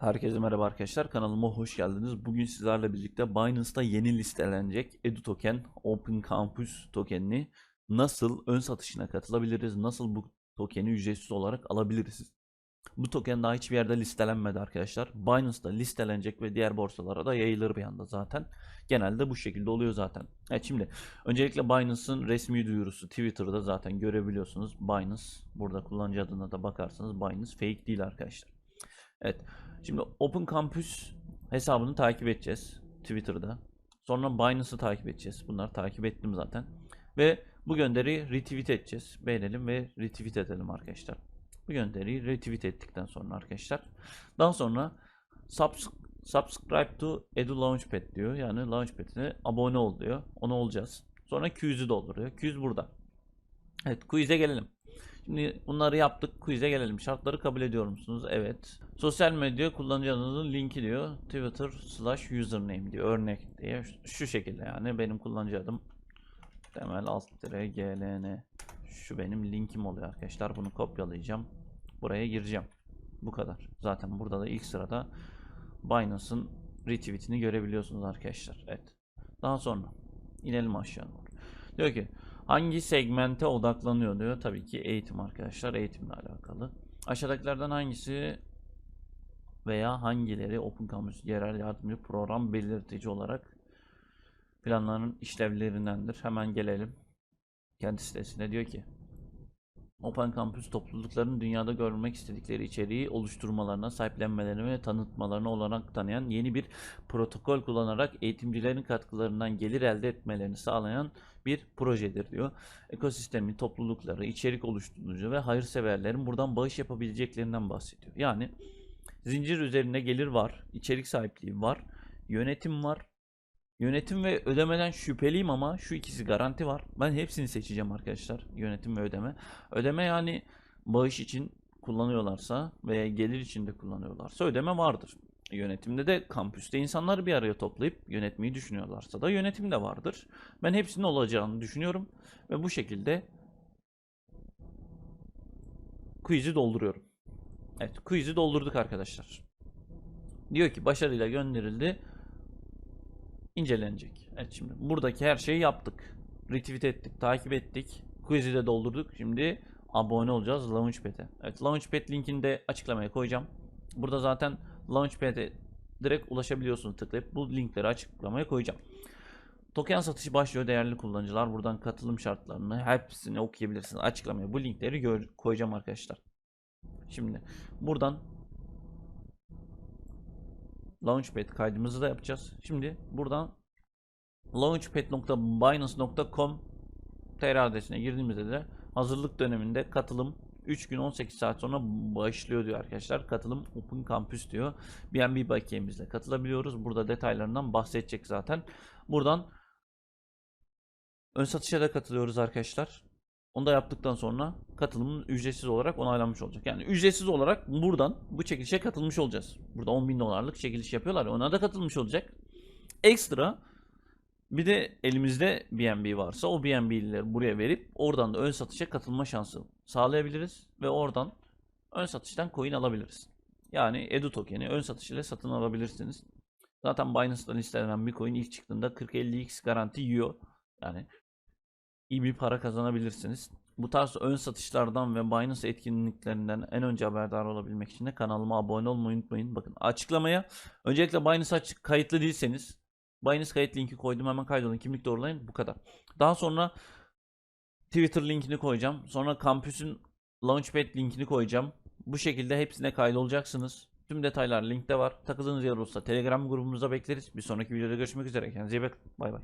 Herkese merhaba arkadaşlar. Kanalıma hoş geldiniz. Bugün sizlerle birlikte Binance'da yeni listelenecek Edu Token Open Campus tokenini nasıl ön satışına katılabiliriz? Nasıl bu tokeni ücretsiz olarak alabiliriz? Bu token daha hiçbir yerde listelenmedi arkadaşlar. Binance'da listelenecek ve diğer borsalara da yayılır bir anda zaten. Genelde bu şekilde oluyor zaten. Evet şimdi öncelikle Binance'ın resmi duyurusu Twitter'da zaten görebiliyorsunuz. Binance burada kullanıcı adına da bakarsanız Binance fake değil arkadaşlar. Evet. Şimdi Open Campus hesabını takip edeceğiz Twitter'da. Sonra Binance'ı takip edeceğiz. Bunları takip ettim zaten. Ve bu gönderiyi retweet edeceğiz. Beğenelim ve retweet edelim arkadaşlar. Bu gönderiyi retweet ettikten sonra arkadaşlar. Daha sonra subs subscribe to Edu Launchpad diyor. Yani Launchpad'ine abone ol diyor. Onu olacağız. Sonra quiz'i dolduruyor. Quiz burada. Evet quiz'e gelelim. Şimdi bunları yaptık. Quiz'e gelelim. Şartları kabul ediyor musunuz? Evet. Sosyal medya kullanıcı adınızın linki diyor. Twitter slash username diyor. Örnek diye. Şu şekilde yani. Benim kullanıcı adım temel alt dire gln. Şu benim linkim oluyor arkadaşlar. Bunu kopyalayacağım. Buraya gireceğim. Bu kadar. Zaten burada da ilk sırada Binance'ın retweetini görebiliyorsunuz arkadaşlar. Evet. Daha sonra inelim aşağı doğru. Diyor ki hangi segmente odaklanıyor diyor. Tabii ki eğitim arkadaşlar. Eğitimle alakalı. Aşağıdakilerden hangisi veya hangileri Open Campus yerel yardımcı program belirtici olarak planların işlevlerindendir. Hemen gelelim. Kendi sitesine diyor ki Open Campus toplulukların dünyada görmek istedikleri içeriği oluşturmalarına, sahiplenmelerine ve tanıtmalarına olanak tanıyan yeni bir protokol kullanarak eğitimcilerin katkılarından gelir elde etmelerini sağlayan bir projedir diyor. Ekosistemin toplulukları, içerik oluşturucu ve hayırseverlerin buradan bağış yapabileceklerinden bahsediyor. Yani zincir üzerinde gelir var, içerik sahipliği var, yönetim var. Yönetim ve ödemeden şüpheliyim ama şu ikisi garanti var. Ben hepsini seçeceğim arkadaşlar. Yönetim ve ödeme. Ödeme yani bağış için kullanıyorlarsa veya gelir için de kullanıyorlarsa ödeme vardır. Yönetimde de kampüste insanları bir araya toplayıp yönetmeyi düşünüyorlarsa da yönetim de vardır. Ben hepsinin olacağını düşünüyorum ve bu şekilde quiz'i dolduruyorum. Evet, quiz'i doldurduk arkadaşlar. Diyor ki başarıyla gönderildi. İncelenecek. Evet şimdi buradaki her şeyi yaptık. Retweet ettik, takip ettik. Quiz'i de doldurduk. Şimdi abone olacağız Launchpad'e. Evet Launchpad linkini de açıklamaya koyacağım. Burada zaten Launchpad'e direkt ulaşabiliyorsunuz tıklayıp bu linkleri açıklamaya koyacağım. Token satışı başlıyor değerli kullanıcılar. Buradan katılım şartlarını hepsini okuyabilirsiniz. Açıklamaya bu linkleri koyacağım arkadaşlar. Şimdi buradan Launchpad kaydımızı da yapacağız. Şimdi buradan launchpad.binance.com TR adresine girdiğimizde de hazırlık döneminde katılım 3 gün 18 saat sonra başlıyor diyor arkadaşlar. Katılım Open Campus diyor. BNB bakiyemizle katılabiliyoruz. Burada detaylarından bahsedecek zaten. Buradan ön satışa da katılıyoruz arkadaşlar. Onu da yaptıktan sonra katılımın ücretsiz olarak onaylanmış olacak. Yani ücretsiz olarak buradan bu çekilişe katılmış olacağız. Burada 10 bin dolarlık çekiliş yapıyorlar. ya, Ona da katılmış olacak. Ekstra bir de elimizde BNB varsa o BNB'leri buraya verip oradan da ön satışa katılma şansı sağlayabiliriz. Ve oradan ön satıştan coin alabiliriz. Yani Edu token'i ön satış ile satın alabilirsiniz. Zaten Binance'da listelenen bir coin ilk çıktığında 40-50x garanti yiyor. Yani iyi bir para kazanabilirsiniz. Bu tarz ön satışlardan ve Binance etkinliklerinden en önce haberdar olabilmek için de kanalıma abone olmayı unutmayın. Bakın açıklamaya öncelikle Binance açık kayıtlı değilseniz Binance kayıt linki koydum hemen kaydolun kimlik doğrulayın bu kadar. Daha sonra Twitter linkini koyacağım. Sonra kampüsün Launchpad linkini koyacağım. Bu şekilde hepsine kaydolacaksınız. Tüm detaylar linkte var. Takıldığınız yer olursa Telegram grubumuza bekleriz. Bir sonraki videoda görüşmek üzere. Kendinize iyi bakın. Bay bay.